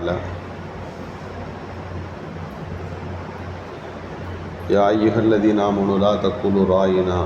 تعالى يا أيها الذين آمنوا لا تقولوا راينا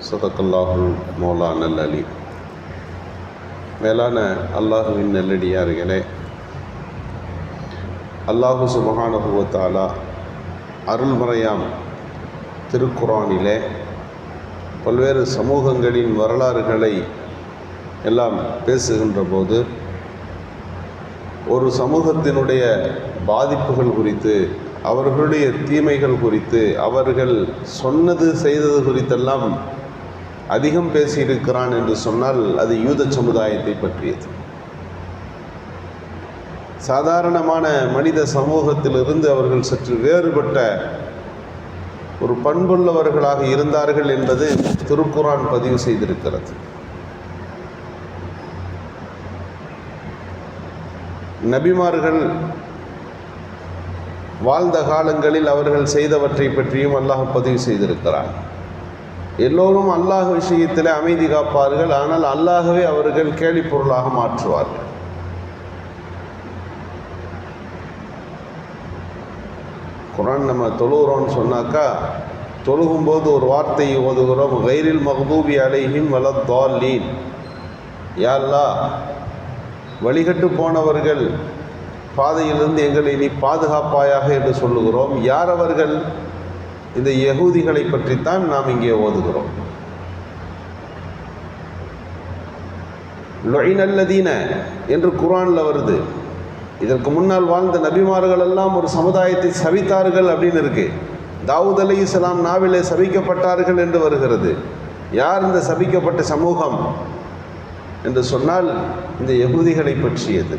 صدق الله مولانا العلي மேலான அல்லாஹுவின் நல்லடியார்களே அல்லாஹு சுபஹானஹுவத்தாலா அருள்மறையாம் திருக்குரானிலே பல்வேறு சமூகங்களின் வரலாறுகளை எல்லாம் பேசுகின்ற போது ஒரு சமூகத்தினுடைய பாதிப்புகள் குறித்து அவர்களுடைய தீமைகள் குறித்து அவர்கள் சொன்னது செய்தது குறித்தெல்லாம் அதிகம் பேசியிருக்கிறான் என்று சொன்னால் அது யூத சமுதாயத்தை பற்றியது. சாதாரணமான மனித சமூகத்திலிருந்து அவர்கள் சற்று வேறுபட்ட ஒரு பண்புள்ளவர்களாக இருந்தார்கள் என்பது திருக்குறான் பதிவு செய்திருக்கிறது. நபிமார்கள் வாழ்ந்த காலங்களில் அவர்கள் செய்தவற்றை பற்றியும் அல்லாஹ் பதிவு செய்திருக்கிறார் எல்லோரும் அல்லாஹ் விஷயத்தில் அமைதி காப்பார்கள் ஆனால் அல்லாஹவே அவர்கள் கேலி பொருளாக மாற்றுவார்கள். குரான் நம்ம தொழுகிறோம்னு சொன்னாக்கா தொழுகும்போது ஒரு வார்த்தையை ஓதுகிறோம் கைரில் மஹபூபி அலைஹிம் வலத்தாலீன் யாழ்லா வழிகட்டு போனவர்கள் பாதையிலிருந்து எங்களை நீ பாதுகாப்பாயாக என்று சொல்லுகிறோம். யார் அவர்கள்? இந்த யகூதிகளை பற்றித்தான் நாம் இங்கே ஓதுகிறோம். லொயினல்லதீன என்று குரானில் வருது. இதற்கு முன்னால் வாழ்ந்த நபிமார்கள் எல்லாம் ஒரு சமுதாயத்தை சவித்தார்கள் அப்படின்னு இருக்கு. தாவூத் அலி இஸ்லாம் நாவிலே சபிக்கப்பட்டார்கள் என்று வருகிறது. யார் இந்த சபிக்கப்பட்ட சமூகம்? என்று சொன்னால் இந்த யகுதிகளை பற்றியது.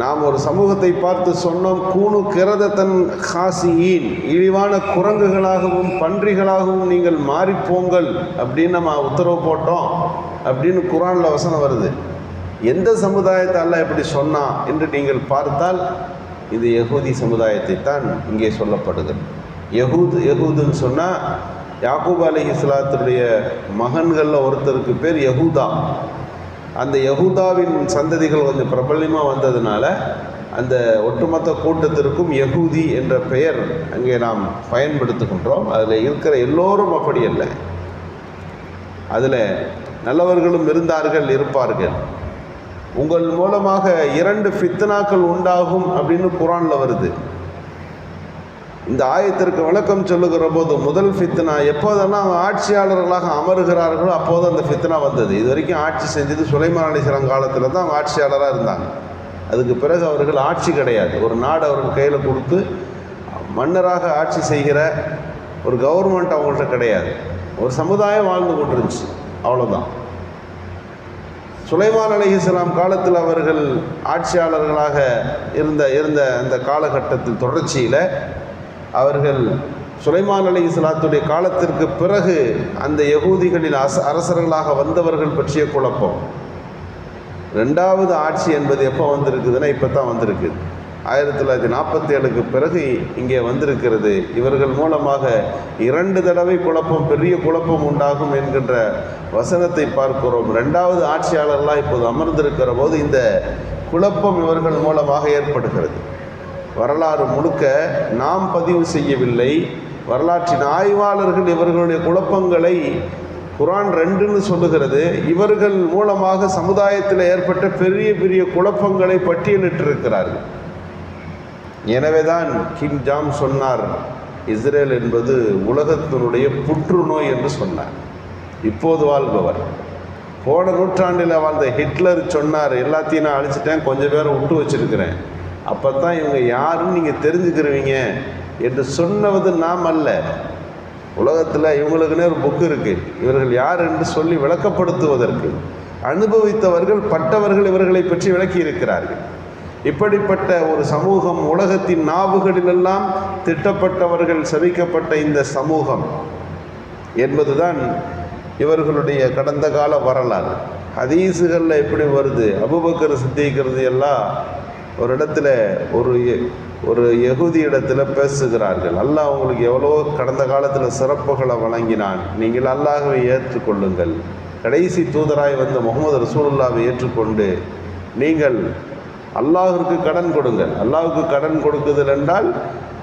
நாம் ஒரு சமூகத்தை பார்த்து சொன்னோம் கூணு கிரதத்தன் ஹாசியின் இழிவான குரங்குகளாகவும் பன்றிகளாகவும் நீங்கள் மாறிப்போங்கள் அப்படின்னு நம்ம உத்தரவு போட்டோம் அப்படின்னு குரானில் வசனம் வருது. எந்த சமுதாயத்தை அல்ல இப்படி சொன்னா என்று நீங்கள் பார்த்தால் இது யகூதி சமுதாயத்தை தான் இங்கே சொல்லப்படுகிறது யகூத் யகூதுன்னு சொன்னால் யாக்கூப் அலி இஸ்லாத்துடைய மகன்களில் ஒருத்தருக்கு பேர் யகூதா. அந்த யகுதாவின் சந்ததிகள் கொஞ்சம் பிரபல்யமாக வந்ததுனால அந்த ஒட்டுமொத்த கூட்டத்திற்கும் யகூதி என்ற பெயர் அங்கே நாம் பயன்படுத்துகின்றோம். அதில் இருக்கிற எல்லோரும் அப்படி அல்ல. அதில் நல்லவர்களும் இருந்தார்கள் இருப்பார்கள். உங்கள் மூலமாக இரண்டு ஃபித்னாக்கள் உண்டாகும் அப்படின்னு குரானில் வருது. இந்த ஆயத்திற்கு விளக்கம் சொல்லுகிற போது முதல் ஃபித்னா எப்போதெல்லாம் ஆட்சியாளர்களாக அமருகிறார்களோ அப்போது அந்த ஃபித்னா வந்தது. இது வரைக்கும் ஆட்சி செஞ்சது சுலைமான் அலிஸ்லாம் காலத்தில் தான் அவங்க ஆட்சியாளராக இருந்தாங்க. அதுக்கு பிறகு அவர்கள் ஆட்சி கிடையாது. ஒரு நாடு அவர்கள் கையில் கொடுத்து மன்னராக ஆட்சி செய்கிற ஒரு கவர்மெண்ட் அவங்கள்ட்ட கிடையாது. ஒரு சமுதாயம் வாழ்ந்து கொண்டிருந்துச்சு. அவ்வளோதான் சுலைமான் அலி இஸ்லாம் காலத்தில் அவர்கள் ஆட்சியாளர்களாக இருந்த இருந்த அந்த காலகட்டத்தில் தொடர்ச்சியில் அவர்கள் சுலைமான் அலி இஸ்லாத்துடைய காலத்திற்கு பிறகு அந்த யகூதிகளின் அச அரசர்களாக வந்தவர்கள் பற்றிய குழப்பம். ரெண்டாவது ஆட்சி என்பது எப்போ வந்திருக்குதுன்னா இப்போ தான் வந்திருக்கு. ஆயிரத்தி தொள்ளாயிரத்தி நாற்பத்தி ஏழுக்கு பிறகு இங்கே வந்திருக்கிறது. இவர்கள் மூலமாக இரண்டு தடவை குழப்பம் பெரிய குழப்பம் உண்டாகும் என்கின்ற வசனத்தை பார்க்கிறோம். ரெண்டாவது ஆட்சியாளர்லாம் இப்போது அமர்ந்திருக்கிற போது இந்த குழப்பம் இவர்கள் மூலமாக ஏற்படுகிறது. வரலாறு முழுக்க நாம் பதிவு செய்யவில்லை. வரலாற்றின் ஆய்வாளர்கள் இவர்களுடைய குழப்பங்களை குரான் ரெண்டுன்னு சொல்லுகிறது. இவர்கள் மூலமாக சமுதாயத்தில் ஏற்பட்ட பெரிய பெரிய குழப்பங்களை பட்டியலிட்டிருக்கிறார்கள். எனவேதான் கிம் ஜாம் சொன்னார் இஸ்ரேல் என்பது உலகத்தினுடைய புற்றுநோய் என்று சொன்னார். இப்போது வாழ்பவர். போன நூற்றாண்டில் வாழ்ந்த ஹிட்லர் சொன்னார் எல்லாத்தையும் நான் அழிச்சிட்டேன் கொஞ்சம் பேரை விட்டு வச்சிருக்கிறேன். அப்போ தான் இவங்க யாருன்னு நீங்கள் தெரிஞ்சுக்கிறவீங்க என்று சொன்னவது நாம் அல்ல. உலகத்தில் இவங்களுக்குன்னே ஒரு புக்கு இருக்குது இவர்கள் யார் என்று சொல்லி விளக்கப்படுத்துவதற்கு. அனுபவித்தவர்கள் பட்டவர்கள் இவர்களை பற்றி விளக்கி இருக்கிறார்கள் இப்படிப்பட்ட ஒரு சமூகம் உலகத்தின் நாவுகளிலெல்லாம் திட்டப்பட்டவர்கள் சபிக்கப்பட்ட இந்த சமூகம் என்பதுதான் இவர்களுடைய கடந்த கால வரலாறு. ஹதீஸுகளில் எப்படி வருது? அபுபக்கர் சித்திக்கிறது எல்லாம் ஒரு இடத்துல ஒரு எ- ஒரு எகுதி இடத்துல பேசுகிறார்கள். அல்லாஹ் உங்களுக்கு எவ்வளோ கடந்த காலத்தில் சிறப்புகளை வழங்கினான். நீங்கள் அல்லாஹவை ஏற்றுக்கொள்ளுங்கள். கடைசி தூதராய் வந்த முகமது ரசூலுல்லாவை ஏற்றுக்கொண்டு நீங்கள் அல்லாஹிற்கு கடன் கொடுங்கள். அல்லாஹுக்கு கடன் கொடுக்குதல் என்றால்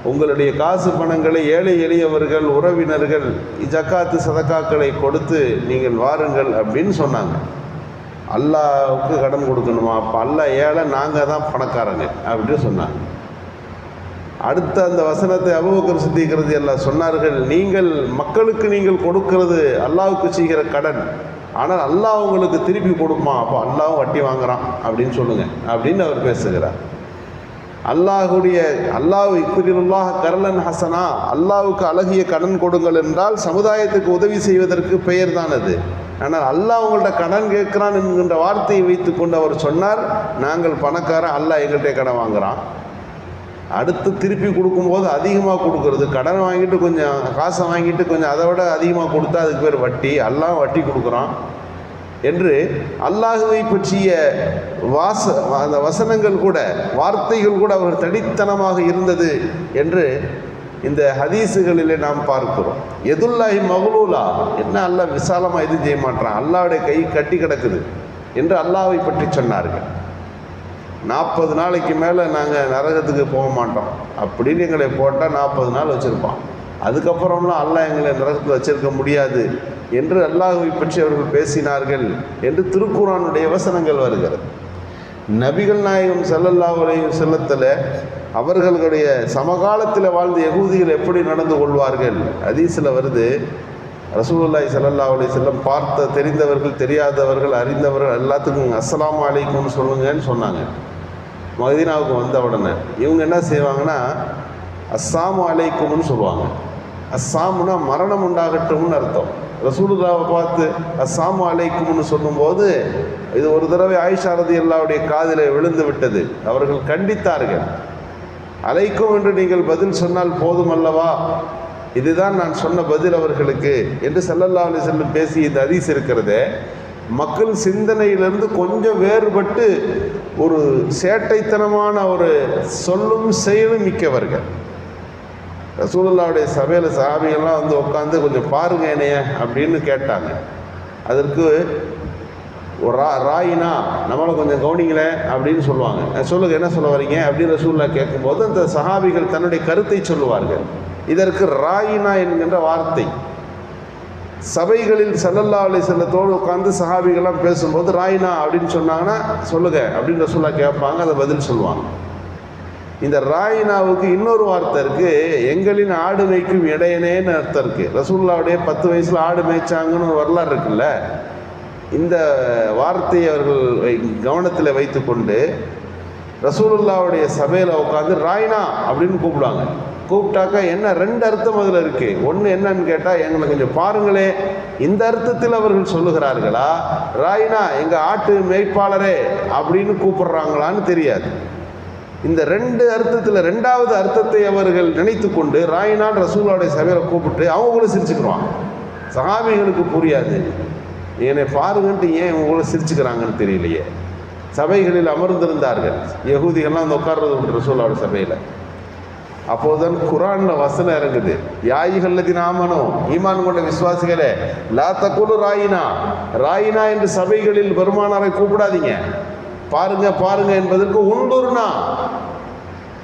உங்களுடைய காசு பணங்களை ஏழை எளியவர்கள் உறவினர்கள் ஜக்காத்து சதக்காக்களை கொடுத்து நீங்கள் வாருங்கள் அப்படின்னு சொன்னாங்க. அல்லாவுக்கு கடன் கொடுக்கணுமா? அப்போ அல்லாஹ் ஏழை நாங்கள் தான் பணக்காரங்க அப்படின்னு சொன்னாங்க. அடுத்த அந்த வசனத்தை அபுபக்கர் சித்திக்கிறது எல்லாம் சொன்னார்கள் நீங்கள் மக்களுக்கு நீங்கள் கொடுக்கிறது அல்லாவுக்கு செய்கிற கடன். ஆனால் அல்லாஹ் உங்களுக்கு திருப்பி கொடுமா அப்போ அல்லாவும் வட்டி வாங்குறான் அப்படின்னு சொல்லுங்க அப்படின்னு அவர் பேசுகிறார். அல்லாஹுடைய அல்லாஹ் இக்குரிலுல்லாஹ் கரலன் ஹசனா. அல்லாவுக்கு அழகிய கடன் கொடுங்கள் என்றால் சமுதாயத்துக்கு உதவி செய்வதற்கு பெயர் தான் அது. ஆனால் அல்லாஹ் உங்கள்ட்ட கடன் கேட்குறான் என்கின்ற வார்த்தையை வைத்துக்கொண்டு அவர் சொன்னார் நாங்கள் பணக்காரன் அல்லாஹ் எங்கள்கிட்ட கடன் வாங்குகிறான் அடுத்து திருப்பி கொடுக்கும்போது அதிகமாக கொடுக்கறது. கடன் வாங்கிட்டு கொஞ்சம் காசை வாங்கிட்டு கொஞ்சம் அதை விட அதிகமாக கொடுத்தா அதுக்கு பேர் வட்டி. எல்லாம் வட்டி கொடுக்குறான் என்று அல்லாஹுவை பற்றிய வாச அந்த வசனங்கள் கூட வார்த்தைகள் கூட அவர் தனித்தனமாக இருந்தது என்று இந்த ஹதீஸுகளிலே நாம் பார்க்கிறோம். எதுல்லாஹி மகளூலா என்ன அல்லாஹ் விசாலமாக எதுவும் செய்ய மாட்டான். அல்லாவுடைய கை கட்டி கிடக்குது என்று அல்லாவை பற்றி சொன்னார்கள். நாற்பது நாளைக்கு மேலே நாங்கள் நரகத்துக்கு போக மாட்டோம். அப்படின்னு எங்களை போட்டால் நாற்பது நாள் வச்சுருப்பான். அதுக்கப்புறம்லாம் அல்லாஹ் எங்களை நரகத்தில் வச்சிருக்க முடியாது என்று அல்லாஹுவை பற்றி அவர்கள் பேசினார்கள் என்று திருக்குறானுடைய வசனங்கள் வருகிறது. நபிகள் நாயகம் ஸல்லல்லாஹு அலைஹி செல்லத்தில் அவர்களுடைய சமகாலத்தில் வாழ்ந்த எகூதிகள் எப்படி நடந்து கொள்வார்கள்? அதீசில் வருது ரசூலுல்லாஹி ஸல்லல்லாஹு அலி செல்லம் பார்த்த தெரிந்தவர்கள் தெரியாதவர்கள் அறிந்தவர்கள் எல்லாத்துக்கும் அஸ்ஸலாமு அலைக்கும்னு சொல்லுங்கன்னு சொன்னாங்க. மதினாவுக்கு வந்த உடனே. இவங்க என்ன செய்வாங்கன்னா அஸ்ஸாமு அலைக்கும்னு சொல்லுவாங்க. அஸ்ஸாம்னா மரணம் உண்டாகட்டும்னு அர்த்தம். ரசூலுல்லாவை பார்த்து அஸ்ஸாம் அலைக்கும்னு சொல்லும்போது இது ஒரு தடவை ஆயிஷாரதி எல்லாவுடைய காதில் விழுந்து விட்டது. அவர்கள் கண்டித்தார்கள். அழைக்கும் என்று நீங்கள் பதில் சொன்னால் போதும் அல்லவா? இதுதான் நான் சொன்ன பதில் அவர்களுக்கு. என்று ஸல்லல்லாஹு அலி செல்லம் பேசி இந்த அதிஸ் இருக்கிறதே மக்கள் சிந்தனையிலிருந்து கொஞ்சம் வேறுபட்டு ஒரு சேட்டைத்தனமான ஒரு சொல்லும் செயலும் மிக்கவர்கள். ரசூலுல்லாவுடைய சபையில் சாமிகள்லாம் வந்து உட்காந்து கொஞ்சம் பாருங்க என்னைய அப்படின்னு கேட்டாங்க. அதற்கு ரா ராயினா நம்மளை கொஞ்சம் கவனிங்களேன் அப்படின்னு சொல்லுவாங்க. சொல்லுங்க என்ன சொல்ல வரீங்க? அப்படின்னு ரசூல்லா கேட்கும்போது அந்த சஹாபிகள் தன்னுடைய கருத்தை சொல்லுவார்கள். இதற்கு ராயினா என்கின்ற வார்த்தை. சபைகளில் சல்லல்லா அலி செல்லத்தோடு உட்காந்து சஹாபிகள்லாம் பேசும்போது ராயினா அப்படின்னு சொன்னாங்கன்னா சொல்லுங்க அப்படின்னு ரசூல்லா கேட்பாங்க அதை பதில் சொல்லுவாங்க. இந்த ராயினாவுக்கு இன்னொரு வார்த்தை இருக்குது எங்களின் ஆடு மேய்க்கும் இடையனேன்னு அர்த்தம் இருக்குது ரசூல்லாவுடைய பத்து வயசில் ஆடு மேய்ச்சாங்கன்னு ஒரு வரலாறு இருக்குல்ல? இந்த வார்த்தையை அவர்கள் வை- கவனத்தில் வைத்துக்கொண்டு ரசூலுல்லாவுடைய சபையில் உட்காந்து ராய்னா அப்படின்னு கூப்பிடுவாங்க. கூப்பிட்டாக்கா என்ன ரெண்டு அர்த்தம் அதில் இருக்குது ஒன்று என்னன்னு கேட்டால் எங்களை கொஞ்சம் பாருங்களே. இந்த அர்த்தத்தில் அவர்கள் சொல்லுகிறார்களா? ராய்னா எங்கள் ஆட்டு மேய்ப்பாளரே அப்படின்னு கூப்பிடுறாங்களான்னு தெரியாது. இந்த ரெண்டு அர்த்தத்தில் ரெண்டாவது அர்த்தத்தை அவர்கள் நினைத்து கொண்டு ராயினான் ரசூலாவுடைய சபையில் கூப்பிட்டு அவங்களும் சிரிச்சுக்குருவாங்க சஹாபிகளுக்கு புரியாது. என்னை பாருங்கன்ட்டு ஏன் இவங்கள சிரிச்சுக்கிறாங்கன்னு தெரியலையே? சபைகளில் அமர்ந்திருந்தார்கள். யகூதிகள்லாம் அந்த உட்கார்றது உண்டு ரசூலாவோட சபையில். அப்போதுதான் குரானில் வசனம் இறங்குது. யாயிகல்லதி நாமனோ ஈமான் கொண்ட விசுவாசிகளே லா தக்குலு ராயினா. ராயினா என்று சபைகளில் பெருமானாரை கூப்பிடாதீங்க. பாருங்க பாருங்க என்பதற்கு உண்டுர்னா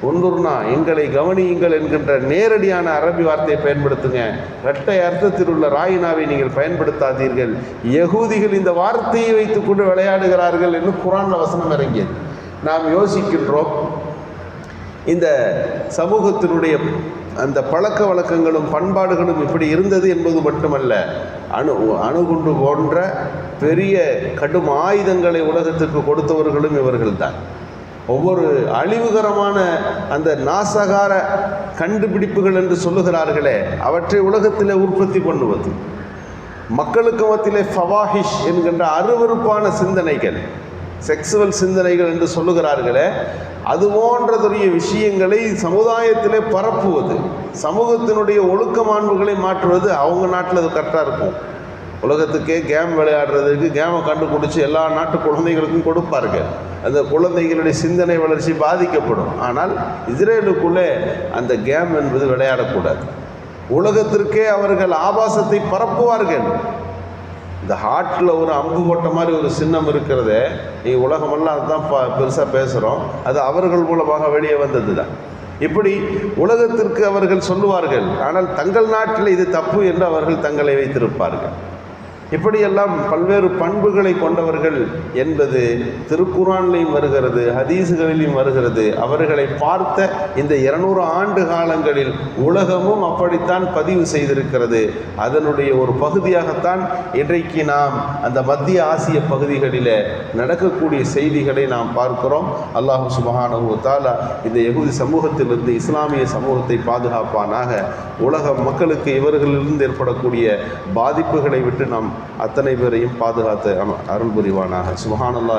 ஒன்றுனா எங்களை கவனியுங்கள் என்கின்ற நேரடியான அரபி வார்த்தையை பயன்படுத்துங்க. இரட்டை அர்த்தத்தில் உள்ள ராயினாவை நீங்கள் பயன்படுத்தாதீர்கள். யகூதிகள் இந்த வார்த்தையை வைத்துக்கொண்டு விளையாடுகிறார்கள் என்று குரான் வசனம் இறங்கியது. நாம் யோசிக்கின்றோம் இந்த சமூகத்தினுடைய அந்த பழக்க வழக்கங்களும் பண்பாடுகளும் இப்படி இருந்தது என்பது மட்டுமல்ல அணு அணுகுண்டு போன்ற பெரிய கடும் ஆயுதங்களை உலகத்திற்கு கொடுத்தவர்களும் இவர்கள்தான். ஒவ்வொரு அழிவுகரமான அந்த நாசகார கண்டுபிடிப்புகள் என்று சொல்லுகிறார்களே அவற்றை உலகத்தில் உற்பத்தி பண்ணுவது. மக்களுக்கு மத்தியிலே ஃபவாஹிஷ் என்கின்ற அருவருப்பான சிந்தனைகள் செக்ஸுவல் சிந்தனைகள் என்று சொல்லுகிறார்களே அது போன்றதுடைய விஷயங்களை சமுதாயத்திலே பரப்புவது சமூகத்தினுடைய ஒழுக்க மாண்புகளை மாற்றுவது அவங்க நாட்டில் அது கரெக்டாக இருக்கும். உலகத்துக்கே கேம் விளையாடுறதுக்கு கேமை கண்டுபிடிச்சி எல்லா நாட்டு குழந்தைகளுக்கும் கொடுப்பார்கள் அந்த குழந்தைகளுடைய சிந்தனை வளர்ச்சி பாதிக்கப்படும். ஆனால் இஸ்ரேலுக்குள்ளே அந்த கேம் என்பது விளையாடக்கூடாது. உலகத்திற்கே அவர்கள் ஆபாசத்தை பரப்புவார்கள். இந்த ஹார்ட்டில் ஒரு அம்பு போட்ட மாதிரி ஒரு சின்னம் இருக்கிறதே நீ உலகமெல்லாம் அதுதான் பா பெருசாக பேசுகிறோம் அது அவர்கள் மூலமாக வெளியே வந்தது தான் இப்படி உலகத்திற்கு அவர்கள் சொல்லுவார்கள் ஆனால் தங்கள் நாட்டில் இது தப்பு என்று அவர்கள் தங்களை வைத்திருப்பார்கள். இப்படியெல்லாம் பல்வேறு பண்புகளை கொண்டவர்கள் என்பது திருக்குறான்லையும் வருகிறது ஹதீஸுகளிலும் வருகிறது. அவர்களை பார்த்த இந்த இருநூறு ஆண்டு காலங்களில் உலகமும் அப்படித்தான் பதிவு செய்திருக்கிறது. அதனுடைய ஒரு பகுதியாகத்தான் இன்றைக்கு நாம் அந்த மத்திய ஆசிய பகுதிகளில் நடக்கக்கூடிய செய்திகளை நாம் பார்க்கிறோம். அல்லாஹு சுபஹானு தாலா இந்த எகுதி சமூகத்திலிருந்து இஸ்லாமிய சமூகத்தை பாதுகாப்பானாக உலக மக்களுக்கு இவர்களிலிருந்து ஏற்படக்கூடிய பாதிப்புகளை விட்டு நாம் அத்தனை பேரையும் பாதுகாத்து அருள் புரிவானாக. சுபஹானல்லா